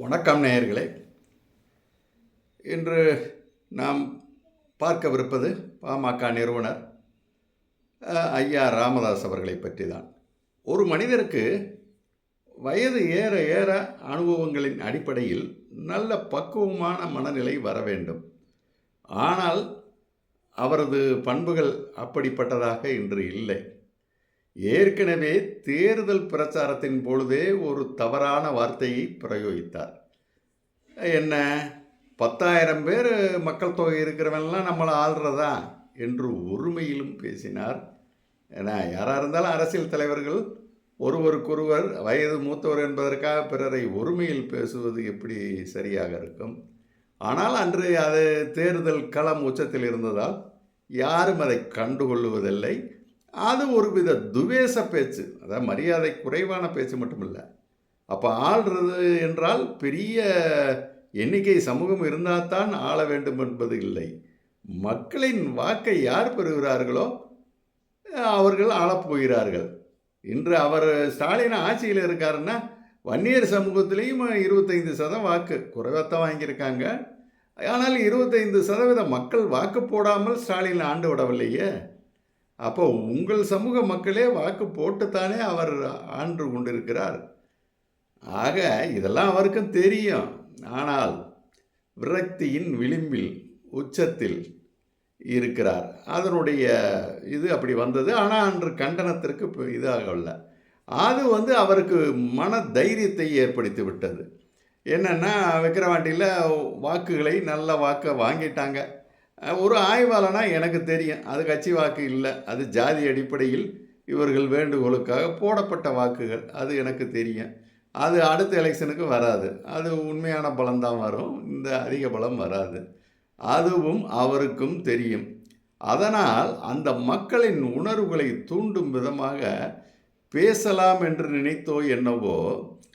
வணக்கம் நேயர்களே. இன்று நாம் பார்க்கவிருப்பது பாமக நிறுவனர் ஐயா ராமதாஸ் அவர்களை பற்றி தான் ஒரு மனிதருக்கு வயது ஏற ஏற அனுபவங்களின் அடிப்படையில் நல்ல பக்குவமான மனநிலை வர வேண்டும். ஆனால் அவரது பண்புகள் அப்படிப்பட்டதாக இன்று இல்லை. ஏற்கனவே தேர்தல் பிரச்சாரத்தின் பொழுதே ஒரு தவறான வார்த்தையை பிரயோகித்தார். என்ன பத்தாயிரம் பேர் மக்கள் தொகை இருக்கிறவன்லாம் நம்மளை ஆள்றதா? என்று ஒருமையிலும் பேசினார். ஏன்னா யாராக இருந்தாலும் அரசியல் தலைவர்கள் ஒருவருக்கொருவர் வயது மூத்தவர் என்பதற்காக பிறரை ஒருமையில் பேசுவது எப்படி சரியாக இருக்கும்? ஆனால் அன்று அது தேர்தல் களம் உச்சத்தில் இருந்ததால் யாரும் அதை கண்டுகொள்ளுவதில்லை அது ஒரு வித துவேச பேச்சு. அதாவது மரியாதை குறைவான பேச்சு மட்டுமில்லை. அப்போ ஆள்றது என்றால் பெரிய எண்ணிக்கை சமூகம் இருந்தால் தான் ஆள வேண்டும் என்பது இல்லை. மக்களின் வாக்கை யார் பெறுகிறார்களோ அவர்கள் ஆளப்போகிறார்கள் இன்று அவர் ஸ்டாலின் ஆட்சியில் இருக்காருன்னா வன்னியர் சமூகத்திலையும் இருபத்தைந்து சதம் வாக்கு குறைவாத்தான் வாங்கியிருக்காங்க. ஆனால் இருபத்தைந்து சதவீத மக்கள் வாக்கு போடாமல் ஸ்டாலின் ஆண்டு விடவில்லையே. அப்போ உங்கள் சமூக மக்களே வாக்கு போட்டுத்தானே அவர் ஆண்டு கொண்டிருக்கிறார். ஆக இதெல்லாம் அவருக்கும் தெரியும். ஆனால் விரக்தியின் விளிம்பில் உச்சத்தில் இருக்கிறார். அதனுடைய இது அப்படி வந்தது. ஆனால் அன்று கண்டனத்திற்கு இப்போ இதாகவில்லை அது வந்து அவருக்கு மன தைரியத்தை ஏற்படுத்தி விட்டது. என்னென்னா விக்கிரவாண்டியில் வாக்குகளை நல்ல வாக்கை வாங்கிட்டாங்க. ஒரு ஆய்வாளனா எனக்கு தெரியும். அது கட்சி வாக்கு இல்லை. அது ஜாதி அடிப்படையில் இவர்கள் வேண்டுகோளுக்காக போடப்பட்ட வாக்குகள். அது எனக்கு தெரியும். அது அடுத்த எலெக்ஷனுக்கு வராது. அது உண்மையான பலம் தான் வரும். இந்த அதிக பலம் வராது. அதுவும் அவருக்கும் தெரியும். அதனால் அந்த மக்களின் உணர்வுகளை தூண்டும் விதமாக பேசலாம் என்று நினைத்தோ என்னவோ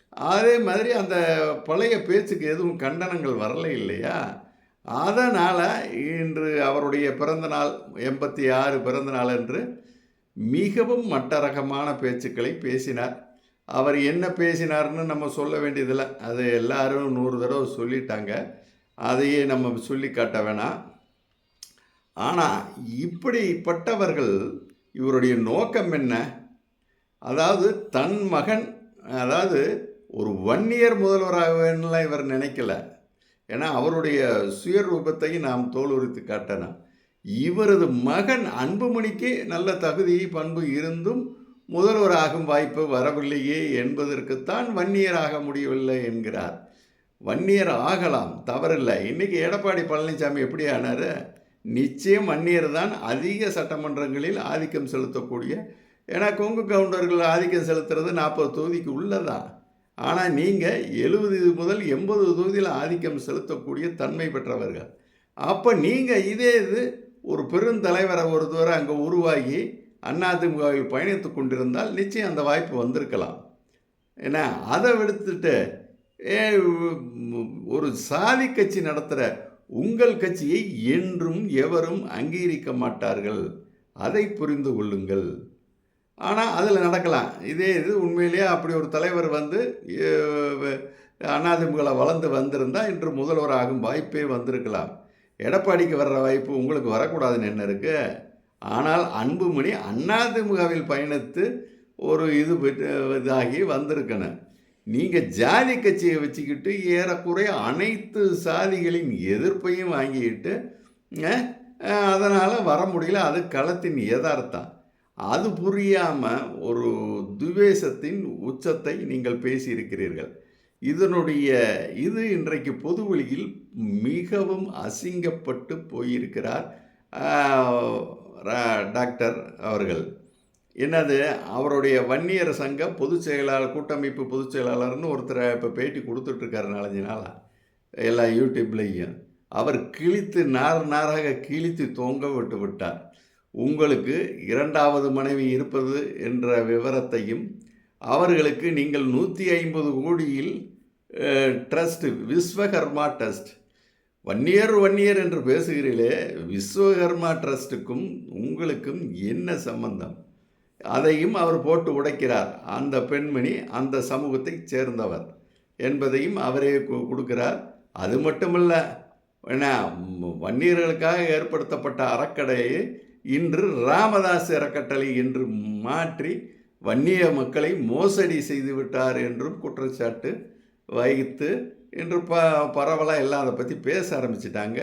அதே மாதிரி அந்த பழைய பேச்சுக்கு எதுவும் கண்டனங்கள் வரலை இல்லையா? அதனால் இன்று அவருடைய பிறந்தநாள் எண்பத்தி ஆறு பிறந்தநாள் என்று மிகவும் மட்டரகமான பேச்சுக்களை பேசினார். அவர் என்ன பேசினார்னு நம்ம சொல்ல வேண்டியதில்லை. அது எல்லாரும் நூறு தடவை சொல்லிட்டாங்க. அதையே நம்ம சொல்லி காட்ட வேணாம். ஆனால் இப்படிப்பட்டவர்கள் இவருடைய நோக்கம் என்ன? அதாவது தன் மகன் அதாவது ஒரு வன்னியர் முதல்வராக வேணும்லாம் இவர் நினைக்கல. ஏன்னா அவருடைய சுயரூபத்தை நாம் தோலுரித்து காட்டலாம் இவரது மகன் அன்புமணிக்கு நல்ல தகுதி பண்பு இருந்தும் முதல்வராகும் வாய்ப்பு வரவில்லையே என்பதற்குத்தான் வன்னியராக முடியவில்லை என்கிறார். வன்னியர் ஆகலாம் தவறில்லை. இன்றைக்கி எடப்பாடி பழனிசாமி எப்படி ஆனார்? நிச்சயம் வன்னியர் தான் அதிக சட்டமன்றங்களில் ஆதிக்கம் செலுத்தக்கூடிய ஏன்னா கொங்கு கவுண்டர்கள் ஆதிக்கம் செலுத்துறது நாற்பது தொகுதிக்கு உள்ளதான். ஆனால் நீங்கள் எழுபது முதல் எண்பது தொகுதியில் ஆதிக்கம் செலுத்தக்கூடிய தன்மை பெற்றவர்கள். அப்போ நீங்கள் இதே இது ஒரு பெருந்தலைவரை ஒருத்தவரை அங்கே உருவாகி அதிமுகவில் பயணித்து கொண்டிருந்தால் நிச்சயம் அந்த வாய்ப்பு வந்திருக்கலாம். ஏன்னா அதை விடுத்துட்டு ஏ, ஒரு சாதி கட்சி நடத்துகிற உங்கள் கட்சியை என்றும் எவரும் அங்கீகரிக்க மாட்டார்கள். அதை புரிந்து கொள்ளுங்கள். ஆனால் அதில் நடக்கலாம். இதே இது உண்மையிலேயே அப்படி ஒரு தலைவர் வந்து அதிமுகவில் வளர்ந்து வந்திருந்தால் இன்று முதல்வராகும் வாய்ப்பே வந்திருக்கலாம். எடப்பாடிக்கு வர்ற வாய்ப்பு உங்களுக்கு வரக்கூடாதுன்னு என்ன இருக்குது ஆனால் அன்புமணி அதிமுகவில் பயணித்து ஒரு இது பெற்று இதாகி வந்திருக்கணும் நீங்கள் ஜாதி கட்சியை வச்சுக்கிட்டு ஏறக்குறைய அனைத்து சாதிகளின் எதிர்ப்பையும் வாங்கிக்கிட்டு அதனால் வர முடியல. அது களத்தின் யதார்த்தம். அது புரியாமல் ஒரு துவேஷத்தின் உச்சத்தை நீங்கள் பேசியிருக்கிறீர்கள். இதனுடைய இது இன்றைக்கு பொதுவெளியில் மிகவும் அசிங்கப்பட்டு போயிருக்கிறார் ரா- டாக்டர் அவர்கள். என்னது அவருடைய வன்னியர் சங்க பொதுச் செயலாளர் கூட்டமைப்பு பொதுச் செயலாளர்னு ஒருத்தரை இப்போ பேட்டி கொடுத்துட்ருக்காரு நாலஞ்சு நாளாக எல்லா யூடியூப்லேயும். அவர் கிழித்து நார் நாராக கிழித்து தொங்க விட்டு விட்டார். உங்களுக்கு இரண்டாவது மனைவி இருப்பது என்ற விவரத்தையும் அவர்களுக்கு நீங்கள் நூற்றி ஐம்பது கோடியில் ட்ரஸ்ட் விஸ்வகர்மா ட்ரஸ்ட் வன்னியர் வன்னியர் என்று பேசுகிறீர்களே விஸ்வகர்மா ட்ரஸ்ட்டுக்கும் உங்களுக்கும் என்ன சம்பந்தம்? அதையும் அவர் போட்டு உடைக்கிறார். அந்த பெண்மணி அந்த சமூகத்தைச் சேர்ந்தவர் என்பதையும் அவரே கொடுக்கிறார். அது மட்டுமல்ல என்ன வன்னியர்களுக்காக ஏற்படுத்தப்பட்ட அறக்கடையை இன்று ராமதாஸ் அறக்கட்டளை என்று மாற்றி வன்னிய மக்களை மோசடி செய்து விட்டார் என்றும் குற்றச்சாட்டு வைத்து இன்று ப பரவலாக எல்லாம் அதை பற்றி பேச ஆரம்பிச்சிட்டாங்க.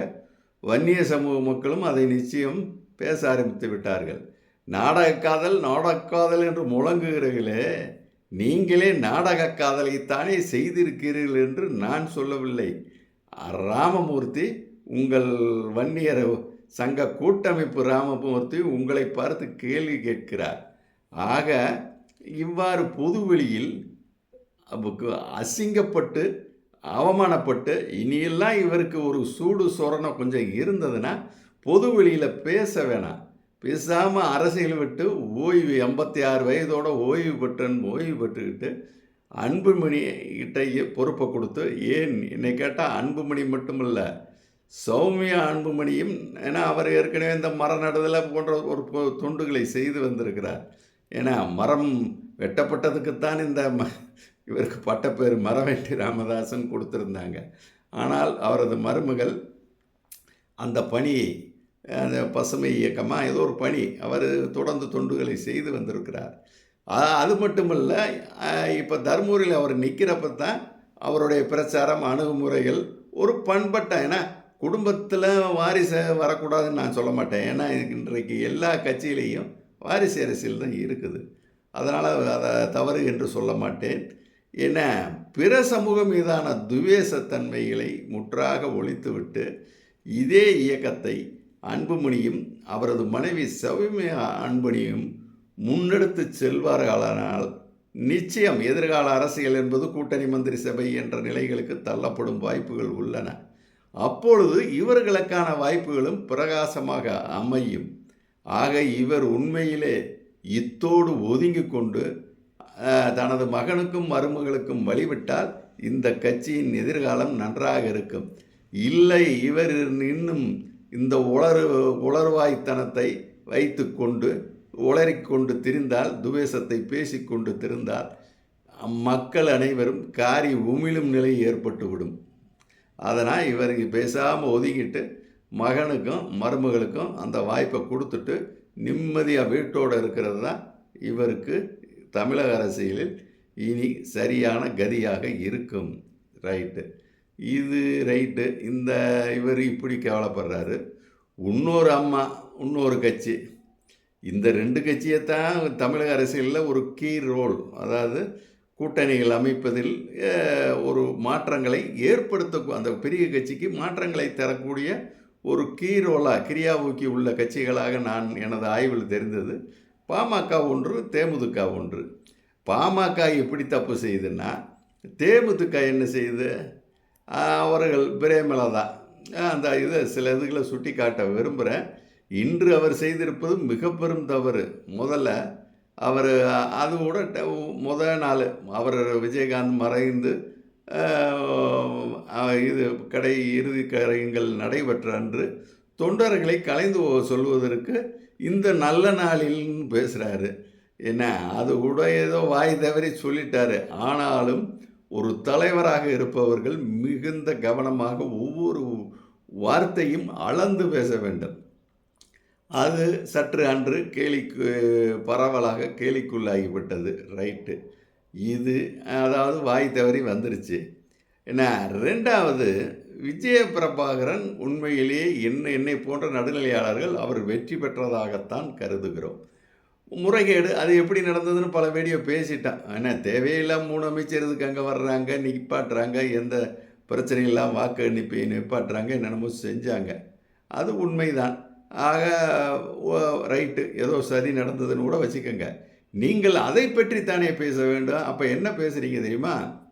வன்னிய சமூக மக்களும் அதை நிச்சயம் பேச ஆரம்பித்து விட்டார்கள். நாடக காதல் நாடக காதல் என்று முழங்குகிறீர்களே நீங்களே நாடகக்காதலைத்தானே செய்திருக்கிறீர்கள் என்று நான் சொல்லவில்லை. ராமமூர்த்தி உங்கள் வன்னியர் சங்க கூட்டமைப்பு ராமமூர்த்தி உங்களை பார்த்து கேள்வி கேட்கிறார். ஆக இவ்வாறு பொதுவெளியில் அசிங்கப்பட்டு அவமானப்பட்டு இனியெல்லாம் இவருக்கு ஒரு சூடு சொரணம் கொஞ்சம் இருந்ததுன்னா பொது வெளியில் பேச வேணாம். பேசாமல் அரசியல் விட்டு ஓய்வு எண்பத்தி ஆறு வயதோட ஓய்வு பெற்றன் ஓய்வு பெற்றுக்கிட்டு அன்புமணி கிட்ட பொறுப்பை கொடுத்து ஏன் என்னை கேட்டால் அன்புமணி மட்டுமல்ல சௌமியா அன்புமணியும் ஏன்னா அவர் ஏற்கனவே இந்த மரம் நடுதல் போன்ற ஒரு தொண்டுகளை செய்து வந்திருக்கிறார். ஏன்னா மரம் வெட்டப்பட்டதுக்குத்தான் இந்த ம இவருக்கு பட்டப்பேர் மரவெட்டி ராமதாசன் கொடுத்துருந்தாங்க. ஆனால் அவரது மருமகள் அந்த பணியை அந்த பசுமை இயக்கமாக ஏதோ ஒரு பணி அவர் தொடர்ந்து தொண்டுகளை செய்து வந்திருக்கிறார். அது மட்டுமல்ல இப்போ தர்மபுரியில் அவர் நிற்கிறப்ப தான் அவருடைய பிரச்சாரம் அணுகுமுறைகள் ஒரு பண்பட்ட ஏன்னா குடும்பத்தில் வாரிசு வரக்கூடாதுன்னு நான் சொல்ல மாட்டேன். ஏன்னா இன்றைக்கு எல்லா கட்சியிலையும் வாரிசு அரசியல் தான் இருக்குது. அதனால் அதை தவறு என்று சொல்ல மாட்டேன். என பிற சமூகம் மீதான துவேஷத்தன்மைகளை முற்றாக ஒழித்துவிட்டு இதே இயக்கத்தை அன்புமணியும் அவரது மனைவி சௌமியா அன்புமணியும் முன்னெடுத்து செல்வார்களானால் நிச்சயம் எதிர்கால அரசியல் என்பது கூட்டணி மந்திரி சபை என்ற நிலைகளுக்கு தள்ளப்படும் வாய்ப்புகள் உள்ளன. அப்பொழுது இவர்களுக்கான வாய்ப்புகளும் பிரகாசமாக அமையும். ஆக இவர் உண்மையிலே இத்தோடு ஒதுங்கி கொண்டு தனது மகனுக்கும் மருமகளுக்கும் வழிவிட்டால் இந்த கட்சியின் எதிர்காலம் நன்றாக இருக்கும். இல்லை இவர் இன்னும் இந்த உளறு உளர்வாய்த்தனத்தை வைத்துக்கொண்டு உளறிக்கொண்டு திரிந்தால் துவேஷத்தை பேசிக்கொண்டு திரிந்தால் மக்கள் அனைவரும் காரி உமிழும் நிலை ஏற்பட்டுவிடும். அதனால் இவருக்கு பேசாமல் ஒதுங்கிட்டு மகனுக்கும் மருமகளுக்கும் அந்த வாய்ப்பை கொடுத்துட்டு நிம்மதியாக வீட்டோடு இருக்கிறது தான் இவருக்கு தமிழக அரசியலில் இனி சரியான கதியாக இருக்கும். ரைட்டு. இது ரைட்டு. இந்த இவர் இப்படி கவலைப்படுறாரு. இன்னொரு அம்மா இன்னொரு கட்சி. இந்த ரெண்டு கட்சியை தான் தமிழக அரசியலில் ஒரு கீ ரோல். அதாவது கூட்டணிகள் அமைப்பதில் ஒரு மாற்றங்களை ஏற்படுத்த அந்த பெரிய கட்சிக்கு மாற்றங்களை தரக்கூடிய ஒரு கீ ரோலாக உள்ள கட்சிகளாக நான் எனது ஆய்வில் தெரிந்தது. பாமக ஒன்று தேமுதிக ஒன்று. பாமக எப்படி தப்பு செய்யுதுன்னா தேமுதிக என்ன செய்யுது அவர்கள் பிரேமலதா. அந்த இதை சில இதுகளை சுட்டி காட்ட விரும்புகிறேன். இன்று அவர் செய்திருப்பது மிக பெரும் தவறு. முதல்ல அவர் அது கூட ட- முத நாள் அவர் விஜயகாந்த் மறைந்து இது கடை இறுதி கரையங்கள் நடைபெற்ற அன்று தொண்டர்களை கலைந்து சொல்வதற்கு இந்த நல்ல நாளில்னு பேசுகிறாரு என்ன அது கூட ஏதோ வாய் தவறி சொல்லிட்டாரு. ஆனாலும் ஒரு தலைவராக இருப்பவர்கள் மிகுந்த கவனமாக ஒவ்வொரு வார்த்தையும் அளந்து பேச வேண்டும். அது சற்று அன்று கேலிக்கு பரவலாக கேலிக்குள்ளாகிவிட்டது. ரைட்டு. இது அதாவது வாய் தவறி வந்துருச்சு. என்ன ரெண்டாவது விஜய பிரபாகரன் உண்மையிலேயே என்ன என்னை போன்ற நடுநிலையாளர்கள் அவர் வெற்றி பெற்றதாகத்தான் கருதுகிறோம். முறைகேடு அது எப்படி நடந்ததுன்னு பல வீடியோ பேசிட்டான். ஏன்னா தேவையில்லாம மூணு அமைச்சர் இதுக்கு அங்கே வர்றாங்க நிப்பாட்டுறாங்க எந்த பிரச்சனையும் இல்லாமல் வாக்கு எண்ணிப்பை நிப்பாட்டுறாங்க என்னென்னமோ செஞ்சாங்க. அது உண்மைதான். ஆக ஓ- ரைட்டு. ஏதோ சரி நடந்ததுன்னு கூட வச்சுக்கோங்க. நீங்கள் அதை பற்றி தானே பேச வேண்டும். அப்போ என்ன பேசுகிறீங்க தெரியுமா?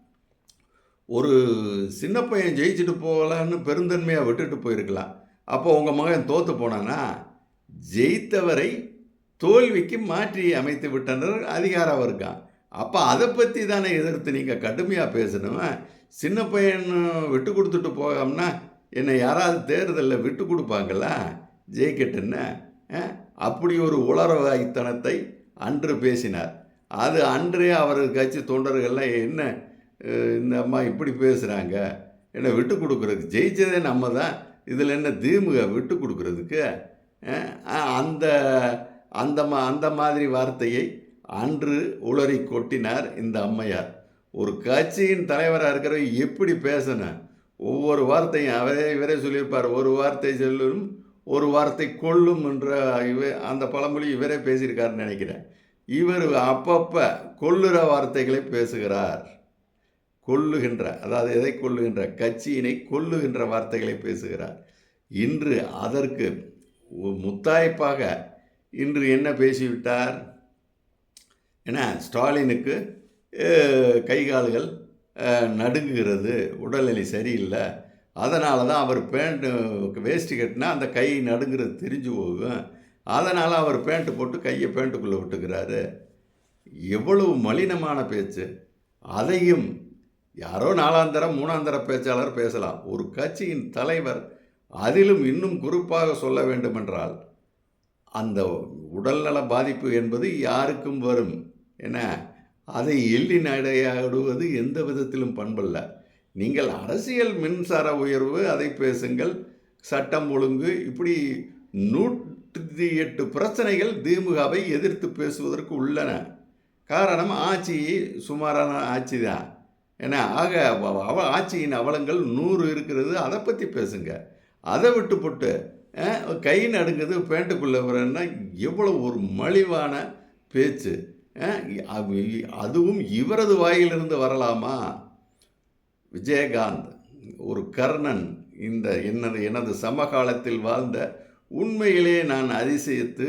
ஒரு சின்ன பையன் ஜெயிச்சுட்டு போகலான்னு பெருந்தன்மையாக விட்டுட்டு போயிருக்கலாம். அப்போ உங்கள் மகன் தோற்று போனானா? ஜெயித்தவரை தோல்விக்கு மாற்றி அமைத்து விட்டனர் அதிகாரம் இருக்கான் அப்போ அதை பற்றி தானே எதிர்த்து நீங்கள் கடுமையாக பேசணும். சின்ன பையன் விட்டு கொடுத்துட்டு போகாமனா என்னை யாராவது தேர்தலில் விட்டு கொடுப்பாங்களா? ஜெயிக்கட்டு என்ன அப்படி ஒரு உளரவாய்த்தனத்தை அன்று பேசினார். அது அன்றே அவரது கட்சி தொண்டர்கள்லாம் என்ன இந்த அம்மா இப்படி பேசுகிறாங்க என்ன விட்டு கொடுக்குறதுக்கு ஜெயிச்சதே நம்ம தான். இதில் என்ன தீமுக விட்டு கொடுக்குறதுக்கு? அந்த அந்த மா அந்த மாதிரி வார்த்தையை அன்று உளறி கொட்டினார் இந்த அம்மையார். ஒரு கட்சியின் தலைவராக இருக்கிற எப்படி பேசணும்? ஒவ்வொரு வார்த்தையும் அவரே இவரே சொல்லியிருப்பார். ஒரு வார்த்தை சொல்லும் ஒரு வார்த்தை கொள்ளும் என்ற இவ அந்த பழமொழி இவரே பேசியிருக்காருன்னு நினைக்கிறேன். இவர் அப்பப்போ கொல்லுற வார்த்தைகளை பேசுகிறார். கொல்லுகின்ற அதாவது எதை கொல்லுகின்ற கட்சியினை கொல்லுகின்ற வார்த்தைகளை பேசுகிறார். இன்று அதற்கு முத்தாய்ப்பாக இன்று என்ன பேசிவிட்டார்? என்ன ஸ்டாலினுக்கு கைகால்கள் கை கால்கள் நடுங்குகிறது. உடல்நிலை சரியில்லை. அதனால தான் அவர் பேண்ட்டு வேஷ்டி கட்டினா அந்த கை நடுங்கிறது தெரிஞ்சு போகும். அதனால் அவர் பேண்ட்டு போட்டு கையை பேண்ட்டுக்குள்ளே விட்டுக்கிறாரு. எவ்வளவு மலினமான பேச்சு. அதையும் யாரோ நாலாந்தரம் மூணாந்தர பேச்சாளர் பேசலாம். ஒரு கட்சியின் தலைவர் அதிலும் இன்னும் குறிப்பாக சொல்ல வேண்டுமென்றால் அந்த உடல்நல பாதிப்பு என்பது யாருக்கும் வரும். என அதை எள்ளி நடையாடுவது எந்த விதத்திலும் பண்பல்ல. நீங்கள் அரசியல் மின்சார உயர்வு அதை பேசுங்கள். சட்டம் ஒழுங்கு இப்படி நூற்றி எட்டு பிரச்சனைகள் திமுகவை எதிர்த்து பேசுவதற்கு உள்ளன. காரணம் ஆட்சி சுமாரான ஆட்சி தான். ஏன்னா ஆக அவ- ஆட்சியின் அவலங்கள் நூறு இருக்கிறது. அதை பற்றி பேசுங்க. அதை விட்டு போட்டு கை நடுங்குது பேண்ட்டுக்குள்ளே வரன்னா எவ்வளோ ஒரு மலிவான பேச்சு. அதுவும் இவரது வாயிலிருந்து வரலாமா? விஜயகாந்த் ஒரு கர்ணன் இந்த எனது எனது சமகாலத்தில் வாழ்ந்த உண்மையிலே நான் அதிசயித்து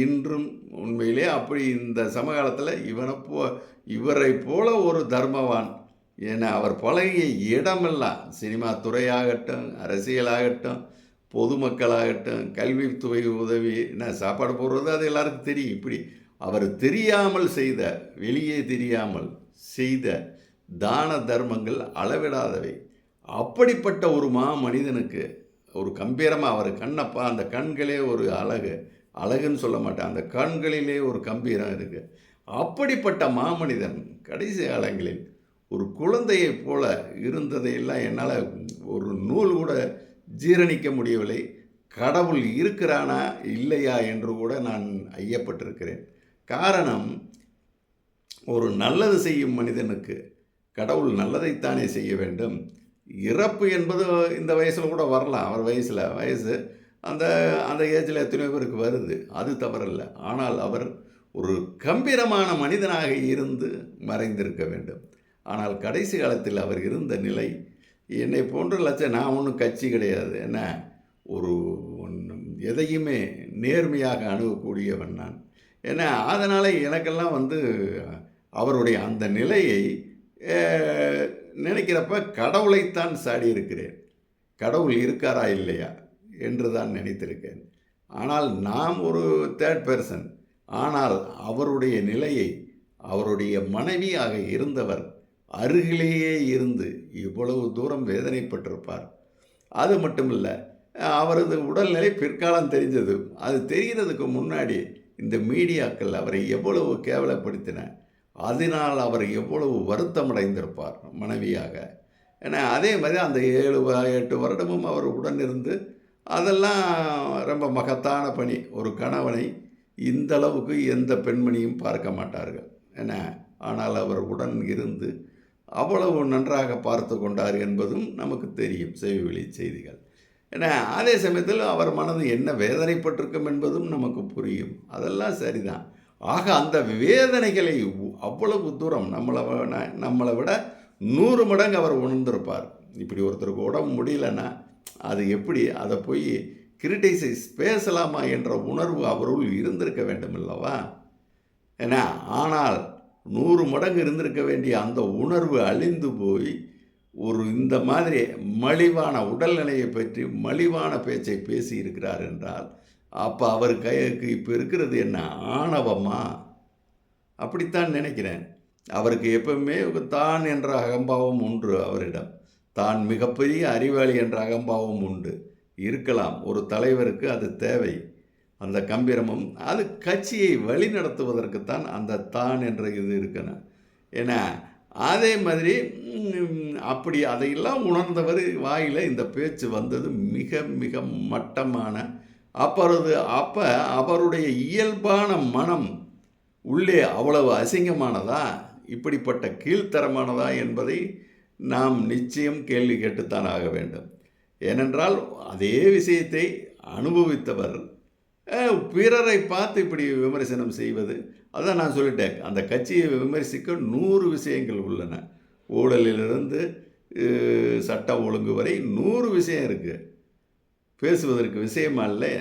இன்றும் உண்மையிலே அப்படி இந்த சமகாலத்தில் இவனை போ இவரை போல ஒரு தர்மவான் என அவர் பழகிய இடமெல்லாம் சினிமா துறையாகட்டும் அரசியலாகட்டும் பொதுமக்களாகட்டும் கல்வித்துறை உதவி என்ன சாப்பாடு போடுறது அது எல்லாருக்கும் தெரியும். இப்படி அவர் தெரியாமல் செய்த வெளியே தெரியாமல் செய்த தான தர்மங்கள் அளவிடாதவை. அப்படிப்பட்ட ஒரு மா மனிதனுக்கு ஒரு கம்பீரமாக அவர் கண்ணப்பா அந்த கண்களே ஒரு அழகு அழகுன்னு சொல்ல மாட்டேன். அந்த கண்களிலே ஒரு கம்பீரம் இருக்கு. அப்படிப்பட்ட மாமனிதன் கடைசி காலங்களில் ஒரு குழந்தையைப் போல இருந்ததையெல்லாம் என்னால் ஒரு நூல் கூட ஜீரணிக்க முடியவில்லை. கடவுள் இருக்கிறானா இல்லையா என்று கூட நான் ஐயப்பட்டிருக்கிறேன். காரணம் ஒரு நல்லது செய்யும் மனிதனுக்கு கடவுள் நல்லதைத்தானே செய்ய வேண்டும். இறப்பு என்பது இந்த வயசில் கூட வரலாம். அவர் வயசில் வயசு அந்த அந்த ஏஜில் எத்தனையோ பேருக்கு வருது. அது தவறல்ல. ஆனால் அவர் ஒரு கம்பீரமான மனிதனாக இருந்து மறைந்திருக்க வேண்டும். ஆனால் கடைசி காலத்தில் அவர் இருந்த நிலை என்னை போன்ற லட்சம் நான் ஒன்றும் கட்சி கிடையாது. என்ன? ஒரு ஒன்றும் எதையுமே நேர்மையாக அணுகக்கூடியவன் நான். ஏன்னா அதனால் எனக்கெல்லாம் வந்து அவருடைய அந்த நிலையை நினைக்கிறப்ப கடவுளைத்தான் சாடி இருக்கிறேன் கடவுள் இருக்காரா இல்லையா என்று தான் நினைத்திருக்கேன். ஆனால் நாம் ஒரு தேர்ட் பர்சன் ஆனால் அவருடைய நிலையை அவருடைய மனைவியாக இருந்தவர் அருகிலேயே இருந்து இவ்வளவு தூரம் வேதனைப்பட்டிருப்பார். அது மட்டும் இல்லை அவரது உடல்நிலை பிற்காலம் தெரிஞ்சது அது தெரிகிறதுக்கு முன்னாடி இந்த மீடியாக்கள் அவரை எவ்வளவு கேவலப்படுத்தின அதனால் அவர் எவ்வளவு வருத்தமடைந்திருப்பார் மனைவியாக. ஏன்னா அதே மாதிரி அந்த ஏழு எட்டு வருடமும் அவர் உடன் இருந்து அதெல்லாம் ரொம்ப மகத்தான பணி. ஒரு கணவனை இந்த அளவுக்கு எந்த பெண்மணியும் பார்க்க மாட்டார்கள். என்ன ஆனால் அவர் உடன் இருந்து அவ்வளவு நன்றாக பார்த்து கொண்டார் என்பதும் நமக்கு தெரியும் செய்திவெளி செய்திகள். ஏன்னா அதே சமயத்தில் அவர் மனது என்ன வேதனைப்பட்டிருக்கும் என்பதும் நமக்கு புரியும். அதெல்லாம் சரிதான். ஆக அந்த வேதனைகளை அவ்வளவு தூரம் நம்மளை நம்மளை விட நூறு மடங்கு அவர் உணர்ந்திருப்பார். இப்படி ஒருத்தருக்கு உடம்பு முடியலன்னா அது எப்படி? அதை போய் கிரிட்டிசைஸ் பேசலாமா என்ற உணர்வு அவருள் இருந்திருக்க வேண்டும் அல்லவா ஏன்னா ஆனால் நூறு மடங்கு இருந்திருக்க வேண்டிய அந்த உணர்வு அழிந்து போய் ஒரு இந்த மாதிரி மலிவான உடல்நிலையை பற்றி மலிவான பேச்சை பேசி இருக்கிறார் என்றால் அப்போ அவர் கைக்கு இப்போ இருக்கிறது என்ன? ஆணவமா? அப்படித்தான் நினைக்கிறேன். அவருக்கு எப்பவுமே தான் என்ற அகம்பாவம் உண்டு அவரிடம். தான் மிகப்பெரிய அறிவாளி என்ற அகம்பாவம் உண்டு. இருக்கலாம் ஒரு தலைவருக்கு அது தேவை. அந்த கம்பீரமும் அது கட்சியை வழி நடத்துவதற்குத்தான் அந்த தான் என்ற இது இருக்கணும் ஏன்னா அதே மாதிரி அப்படி அதையெல்லாம் உணர்ந்தவர் வாயில் இந்த பேச்சு வந்தது மிக மிக மட்டமான அப்பொழுது அப்போ அவருடைய இயல்பான மனம் உள்ளே அவ்வளவு அசிங்கமானதா? இப்படிப்பட்ட கீழ்த்தரமானதா என்பதை நாம் நிச்சயம் கேள்வி கேட்டுத்தான் ஆக வேண்டும். ஏனென்றால் அதே விஷயத்தை அனுபவித்தவர் பிறரை பார்த்து இப்படி விமர்சனம் செய்வது அதான் நான் சொல்லிட்டேன். அந்த கட்சியை விமர்சிக்க நூறு விஷயங்கள் உள்ளன. ஊழலிலிருந்து சட்டம் ஒழுங்கு வரை நூறு விஷயம் இருக்குது பேசுவதற்கு விஷயமா இல்லை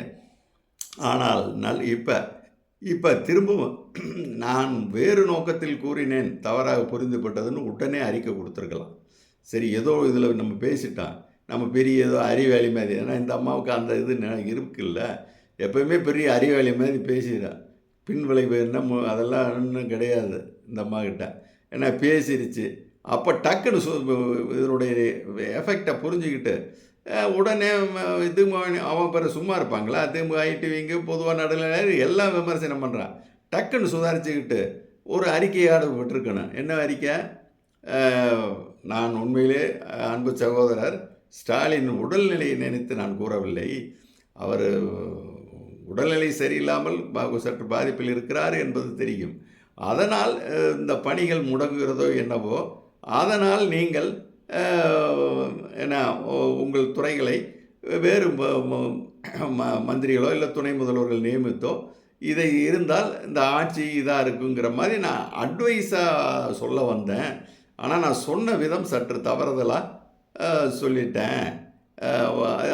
ஆனால் நல் இப்போ இப்போ திரும்பவும் நான் வேறு நோக்கத்தில் கூறினேன். தவறாக புரிந்துபட்டதுன்னு உடனே அறிக்கை கொடுத்துருக்கலாம். சரி ஏதோ இதில் நம்ம பேசிட்டோம். நம்ம பெரிய ஏதோ அறிவாளி மாதிரி. ஏன்னா இந்த அம்மாவுக்கு அந்த இது இருக்குல்ல. எப்பயுமே பெரிய அறிவாளி மாதிரி பேசிடுறேன் பின் விளைவு என்ன மு- அதெல்லாம் ஒன்றும் கிடையாது இந்த அம்மா கிட்ட. ஏன்னா பேசிருச்சு. அப்போ டக்குன்னு சு இதனுடைய எஃபெக்டை புரிஞ்சுக்கிட்டு உடனே இது அவன் பிற சும்மா இருப்பாங்களா? திமுக ஐடிவிங்க பொதுவாக நடுநிலை எல்லாம் விமர்சனம் பண்ணுறான் டக்குன்னு சுதாரிச்சுக்கிட்டு ஒரு அறிக்கையாடு விட்டுருக்கணும் என்ன அறிக்கை? நான் உண்மையிலே அன்பு சகோதரர் ஸ்டாலின் உடல்நிலையை நினைத்து நான் கூறவில்லை. அவர் உடல்நிலை சரியில்லாமல் சற்று பாதிப்பில் இருக்கிறார் என்பது தெரியும். அதனால் இந்த பணிகள் முடங்குகிறதோ என்னவோ அதனால் நீங்கள் என்ன உங்கள் துறைகளை வேறு ம- மந்திரிகளோ இல்லை துணை முதல்வர்கள் நியமித்தோ இதை இருந்தால் இந்த ஆட்சி இதாக இருக்குங்கிற மாதிரி நான் அட்வைஸாக சொல்ல வந்தேன். ஆனால் நான் சொன்ன விதம் சற்று தவறுதலாக சொல்லிட்டேன்.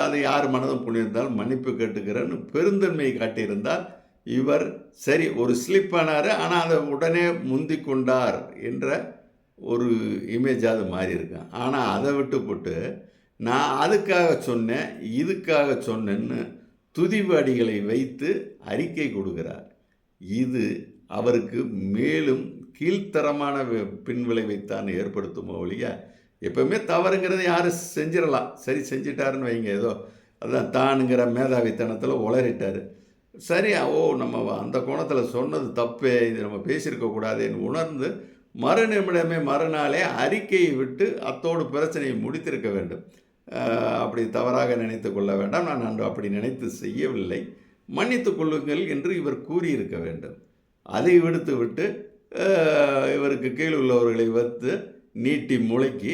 அது யார் மனதும் புண்ணியிருந்தால் மன்னிப்பு கேட்டுக்கிறேன்னு பெருந்தன்மை காட்டியிருந்தால் இவர் சரி ஒரு ஸ்லிப் ஆனார். ஆனால் அதை உடனே முந்தி கொண்டார் என்ற ஒரு இமேஜாவது மாறி இருக்கேன் ஆனால் அதை விட்டு போட்டு நான் அதுக்காக சொன்னேன் இதுக்காக சொன்னேன்னு துதிவாடிகளை வைத்து அறிக்கை கொடுக்கிறார். இது அவருக்கு மேலும் கீழ்த்தரமான பின்விளைவைத்தான் ஏற்படுத்துமோ ஒழிய எப்போவுமே தவறுங்கிறத யாரும் செஞ்சிடலாம். சரி செஞ்சிட்டாருன்னு வைங்க ஏதோ அதுதான் தானுங்கிற மேதாவித்தனத்தில் உளறிட்டார். சரி ஓ நம்ம அந்த கோணத்தில் சொன்னது தப்பே இது நம்ம பேசியிருக்கக்கூடாதுன்னு உணர்ந்து மறுநிமிடமே மறுநாளே அறிக்கையை விட்டு அத்தோடு பிரச்சனையை முடித்திருக்க வேண்டும். அப்படி தவறாக நினைத்து கொள்ள வேண்டாம். நான் அன்று அப்படி நினைத்து செய்யவில்லை. மன்னித்து கொள்ளுங்கள் என்று இவர் கூறியிருக்க வேண்டும். அதை விடுத்து விட்டு இவருக்கு கீழ் உள்ளவர்களை வைத்து நீட்டி முளைக்கி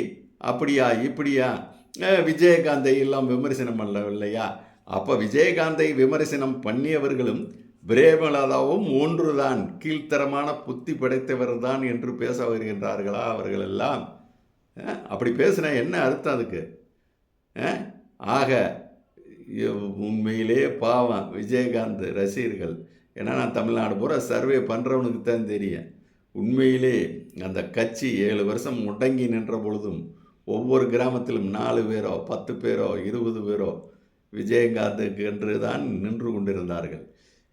அப்படியா இப்படியா? விஜயகாந்தை எல்லாம் விமர்சனம் பண்ணவில்லையா? அப்போ விஜயகாந்தை விமர்சனம் பண்ணியவர்களும் பிரேமலதாவும் ஒன்றுதான் கீழ்த்தரமான புத்தி படைத்தவர் தான் என்று பேச வருகின்றார்களா அவர்கள் எல்லாம் அப்படி பேசுனா என்ன அர்த்தம் அதுக்கு? ஆக இவ் உண்மையிலே பாவம் விஜயகாந்த் ரசிகர்கள். ஏன்னா நான் தமிழ்நாடு பூரா சர்வே பண்ணுறவனுக்கு தான் தெரியும். உண்மையிலே அந்த கட்சி ஏழு வருஷம் முடங்கி நின்ற பொழுதும் ஒவ்வொரு கிராமத்திலும் நாலு பேரோ பத்து பேரோ இருபது பேரோ விஜயகாந்துக்கு என்று தான் நின்று கொண்டிருந்தார்கள்.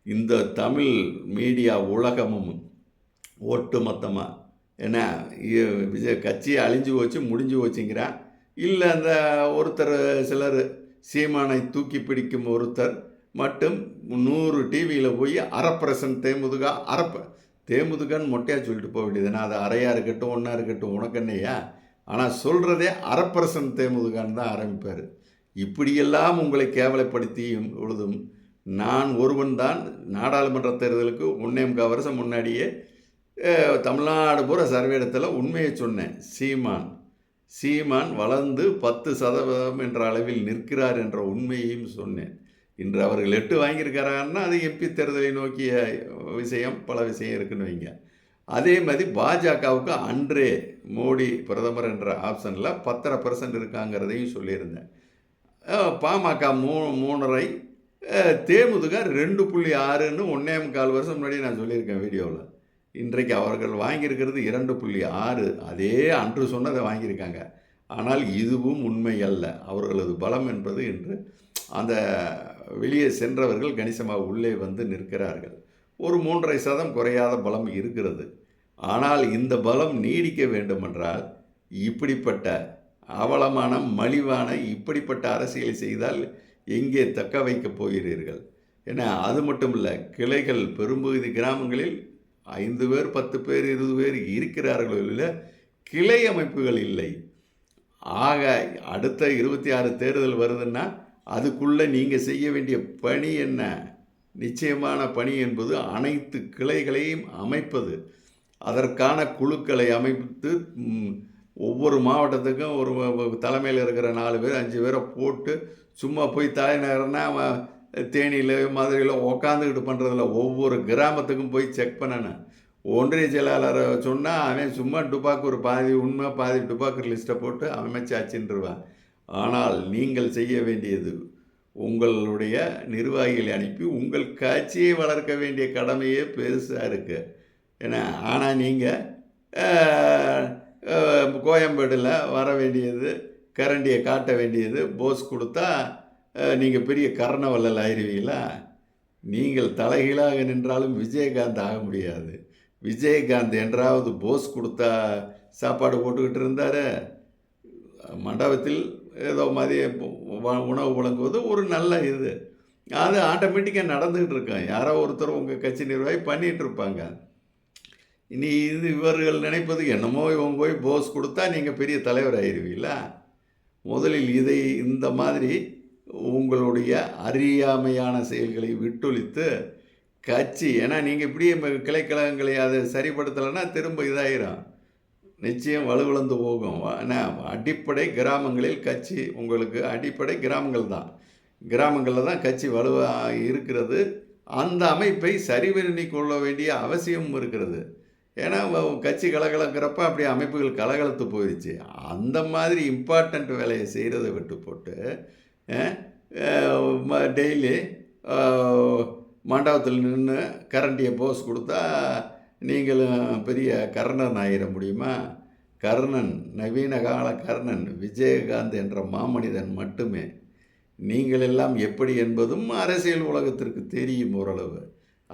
இந்த தமிழ் மீடியா உலகமும் ஒட்டுமொத்தமாக என்ன இ- விஜய் கட்சியை அழிஞ்சு போச்சு முடிஞ்சு போச்சுங்கிறான் இல்லை அந்த ஒருத்தர் சிலர் சீமானை தூக்கி பிடிக்கும் ஒருத்தர் மட்டும் நூறு டிவியில் போய் அரப்பரசன் தேமுதுகா அரப்ப தேமுதுகான்னு மொட்டையாக சொல்லிட்டு போக வேண்டியதுனா அது அறையாக இருக்கட்டும் ஒன்றா இருக்கட்டும் உனக்கு என்னையா ஆனால் சொல்கிறதே அரப்பரசன் தேமுதுகான்னு தான் ஆரம்பிப்பார். இப்படியெல்லாம் உங்களை கேவலப்படுத்தியும் பொழுதும் நான் ஒருவன் தான் நாடாளுமன்ற தேர்தலுக்கு ஒன்றே முக்கால் வருஷம் முன்னாடியே தமிழ்நாடு பூரா சர்வே இடத்துல உண்மையை சொன்னேன். சீமான் சீமான் வளர்ந்து பத்து சதவீதம் என்ற அளவில் நிற்கிறார் என்ற உண்மையையும் சொன்னேன். இன்று அவர்கள் எட்டு வாங்கியிருக்கிறாங்கன்னா அது எம்பி தேர்தலை நோக்கிய விஷயம் பல விஷயம் இருக்குன்னு வைங்க. அதே மாதிரி பாஜகவுக்கு அன்றே மோடி பிரதமர் என்ற ஆப்ஷனில் பத்தரை பர்சன்ட் இருக்காங்கிறதையும் சொல்லியிருந்தேன். பாமக மூ மூணரை தேமுதுக ரெண்டு புள்ளி ஆறுன்னு ஒன்றே முக்கால் வருஷம் முன்னாடி நான் சொல்லியிருக்கேன் வீடியோவில். இன்றைக்கு அவர்கள் வாங்கியிருக்கிறது இரண்டு புள்ளி ஆறு. அதே அன்று சொன்னதை வாங்கியிருக்காங்க. ஆனால் இதுவும் உண்மை அல்ல. அவர்களது பலம் என்பது இன்று அந்த வெளியே சென்றவர்கள் கணிசமாக உள்ளே வந்து நிற்கிறார்கள். ஒரு மூன்றரை சதம் குறையாத பலம் இருக்கிறது. ஆனால் இந்த பலம் நீடிக்க வேண்டுமென்றால் இப்படிப்பட்ட அவலமான மலிவான இப்படிப்பட்ட அரசியலை செய்தால் எங்கே தக்க வைக்கப் போகிறீர்கள்? ஏன்னா அது மட்டும் இல்லை கிளைகள் பெரும்பகுதி கிராமங்களில் ஐந்து பேர் பத்து பேர் இருபது பேர் இருக்கிறார்களோ இல்லை கிளை அமைப்புகள் இல்லை. ஆக அடுத்த இருபத்தி ஆறு தேர்தல் வருதுன்னா அதுக்குள்ளே நீங்கள் செய்ய வேண்டிய பணி என்ன? நிச்சயமான பணி என்பது அனைத்து கிளைகளையும் அமைப்பது. அதற்கான குழுக்களை அமைத்து ஒவ்வொரு மாவட்டத்துக்கும் ஒரு தலைமையில் இருக்கிற நாலு பேர் அஞ்சு பேரை போட்டு சும்மா போய் தலைநகர்னா தேனியில் மதுரையில் உக்காந்துக்கிட்டு பண்ணுறதில்ல ஒவ்வொரு கிராமத்துக்கும் போய் செக் பண்ணணும் ஒன்றிய செயலாளரை சொன்னால் அவன் சும்மா டுபாக்கு ஒரு பாதி உண்மை பாதி டுபாக்கு லிஸ்ட்டை போட்டு அமைச்சாச்சுன்றுவான் ஆனால் நீங்கள் செய்ய வேண்டியது உங்களுடைய நிர்வாகிகளை அனுப்பி உங்கள் கட்சியை வளர்க்க வேண்டிய கடமையே பெருசாக இருக்குது ஏன்னா ஆனால் நீங்கள் கோயம்பேடில் வர வேண்டியது கரண்டியை காட்ட வேண்டியது. போஸ் கொடுத்தா நீங்கள் பெரிய கர்ணவல்லல் ஆயிருவீங்களா? நீங்கள் தலைகீழாக நின்றாலும் விஜயகாந்த் ஆக முடியாது. விஜயகாந்த் என்றாவது போஸ் கொடுத்தா சாப்பாடு போட்டுக்கிட்டு இருந்தார். மண்டபத்தில் ஏதோ மதிய உணவு வழங்குவது ஒரு நல்ல இது. அது ஆட்டோமேட்டிக்காக நடந்துக்கிட்டு இருக்கோம். யாரோ ஒருத்தர் உங்கள் கட்சி நிர்வாகி பண்ணிகிட்டு இருப்பாங்க. இனி இது இவர்கள் நினைப்பது என்னமோ இவங்க போய் போஸ் கொடுத்தா நீங்கள் பெரிய தலைவர் ஆயிருவீங்களா? முதலில் இதை இந்த மாதிரி உங்களுடைய அறியாமையான செயல்களை விட்டொழித்து கட்சி ஏன்னா நீங்கள் இப்படியே கிளைக்கழகங்களை அதை சரிப்படுத்தலைன்னா திரும்ப இதாயிரும். நிச்சயம் வலுவிழந்து போகும். ஏன்னா அடிப்படை கிராமங்களில் கட்சி உங்களுக்கு அடிப்படை கிராமங்கள் தான். கிராமங்களில் தான் கட்சி வலுவாக இருக்கிறது. அந்த அமைப்பை சரி கொள்ள வேண்டிய அவசியமும் இருக்கிறது. ஏன்னா கட்சி கலகலங்கிறப்ப அப்படி அமைப்புகள் கலகலத்து போயிடுச்சு. அந்த மாதிரி இம்பார்ட்டண்ட் வேலையை செய்கிறத விட்டு போட்டு டெய்லி மண்டபத்தில் நின்று கரண்டியை போஸ் கொடுத்தா நீங்களும் பெரிய கர்ணன் ஆயிட முடியுமா? கர்ணன் நவீன கால கர்ணன் விஜயகாந்த் என்ற மாமனிதன் மட்டுமே. நீங்கள் எல்லாம் எப்படி என்பதும் அரசியல் உலகத்திற்கு தெரியும் ஓரளவு.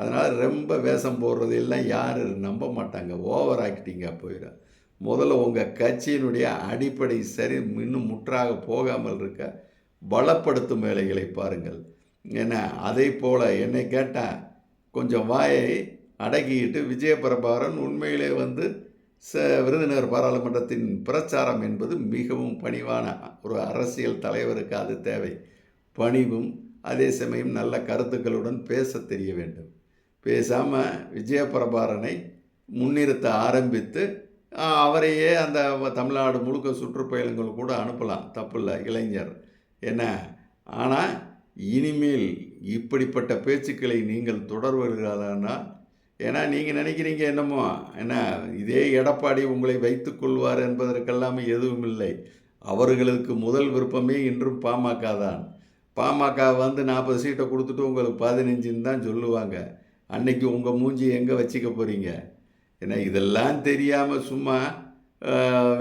அதனால் ரொம்ப வேஷம் போடுறது எல்லாம் யாரும் நம்ப மாட்டாங்க. ஓவர் ஆக்டிங்காக போயிடும் முதல்ல உங்கள் கட்சியினுடைய அடிப்படை சரி இன்னும் முற்றாக போகாமல் இருக்க பலப்படுத்தும் வேலைகளை பாருங்கள். ஏன்னா அதே போல் என்னை கேட்டால் கொஞ்சம் வாயை அடக்கிக்கிட்டு விஜயபிரபாரன் உண்மையிலே வந்து ச விருதுநகர் பாராளுமன்றத்தின் பிரச்சாரம் என்பது மிகவும் பணிவான ஒரு அரசியல் தலைவருக்கு அது தேவை. பணிவும் அதே சமயம் நல்ல கருத்துக்களுடன் பேச தெரிய வேண்டும். பேசாமல் விஜயபிரபாரனை முன்னிறுத்த ஆரம்பித்து அவரையே அந்த தமிழ்நாடு முழுக்க சுற்றுப்பயணங்கள் கூட அனுப்பலாம். தப்பில்லை இளைஞர். என்ன? ஆனால் இனிமேல் இப்படிப்பட்ட பேச்சுக்களை நீங்கள் தொடர்வீர்களானால் ஏன்னா நீங்கள் நினைக்கிறீங்க என்னமோ என்ன இதே எடப்பாடி உங்களை வைத்துக் கொள்வார் என்பதற்கெல்லாம் எதுவும் இல்லை. அவர்களுக்கு முதல் விருப்பமே இன்றும் பாமக தான் பாமக வந்து நாற்பது சீட்டை கொடுத்துட்டு உங்களுக்கு பதினஞ்சுன்னு தான் சொல்லுவாங்க. அன்னைக்கு உங்கள் மூஞ்சி எங்கே வச்சுக்க போகிறீங்க ஏன்னா இதெல்லாம் தெரியாமல் சும்மா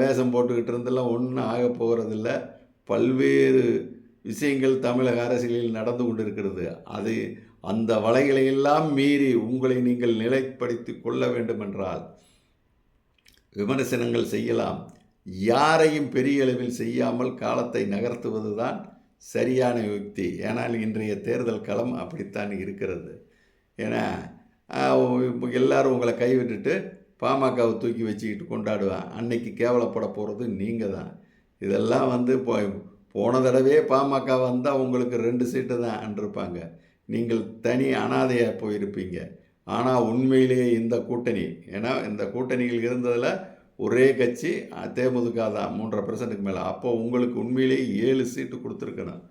வேஷம் போட்டுக்கிட்டு இருந்தெல்லாம் ஒன்றும் ஆக போகிறதில்ல பல்வேறு விஷயங்கள் தமிழக அரசியலில் நடந்து கொண்டு இருக்கிறது அது அந்த வலைகளையெல்லாம் மீறி உங்களை நீங்கள் நிலைப்படுத்தி கொள்ள வேண்டுமென்றால் விமர்சனங்கள் செய்யலாம். யாரையும் பெரிய அளவில் செய்யாமல் காலத்தை நகர்த்துவது தான் சரியான யுக்தி. ஏனால் இன்றைய தேர்தல் களம் அப்படித்தான் இருக்கிறது. ஏன்னா ஆஹ், எல்லாரும் உங்களை கைவிட்டுட்டு பாமகவை தூக்கி வச்சுக்கிட்டு கொண்டாடுவேன் அன்னைக்கு கேவலப்பட போகிறது நீங்கள் தான். இதெல்லாம் வந்து இப்போ போன தடவையே பாமக வந்தால் உங்களுக்கு ரெண்டு சீட்டு தான் அன்றிருப்பாங்க நீங்கள் தனி அனாதையாக போயிருப்பீங்க. ஆனால் உண்மையிலேயே இந்த கூட்டணி ஏன்னா இந்த கூட்டணியில் இருந்ததில் ஒரே கட்சி தேமுதிக தான் மூன்றரை பர்சன்ட்டுக்கு மேலே. அப்போ உங்களுக்கு உண்மையிலேயே ஏழு சீட்டு கொடுத்துருக்கணும்.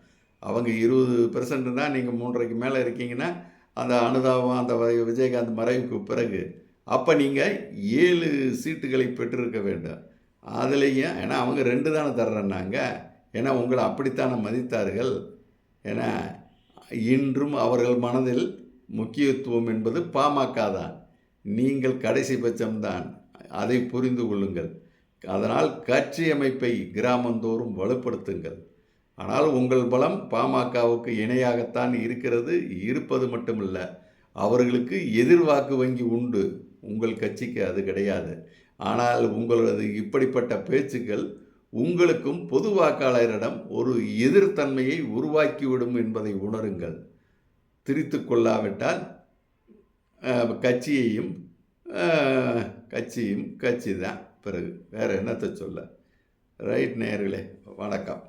அவங்க இருபது பெர்சன்ட் தான் நீங்கள் மூன்றரைக்கு மேலே இருக்கீங்கன்னா அந்த அனுதாபம் அந்த வ- விஜயகாந்த் மறைவுக்கு பிறகு அப்போ நீங்கள் ஏழு சீட்டுகளை பெற்றிருக்க வேண்டும். அதுலேயும் ஏன்னா அவங்க ரெண்டு தானே தர்றேன்னாங்க. ஏன்னா உங்களை அப்படித்தானே மதித்தார்கள். ஏன்னா இன்றும் அவர்கள் மனதில் முக்கியத்துவம் என்பது பாமக தான். நீங்கள் கடைசி பட்சம்தான். அதை புரிந்து கொள்ளுங்கள். அதனால் கட்சி அமைப்பை கிராமந்தோறும் வலுப்படுத்துங்கள். ஆனால் உங்கள் பலம் பாமகவுக்கு இணையாகத்தான் இருக்கிறது இருப்பது மட்டுமல்ல அவர்களுக்கு எதிர்வாக்கு வங்கி உண்டு உங்கள் கட்சிக்கு அது கிடையாது. ஆனால் உங்களது இப்படிப்பட்ட பேச்சுக்கள் உங்களுக்கும் பொது வாக்காளரிடம் ஒரு எதிர்த்தன்மையை உருவாக்கிவிடும் என்பதை உணருங்கள். திரித்து கொள்ளாவிட்டால் கட்சியையும் கட்சியும் கட்சி தான் பிறகு வேறு என்னத்தை சொல்ல? ரைட் நேர்களே வணக்கம்.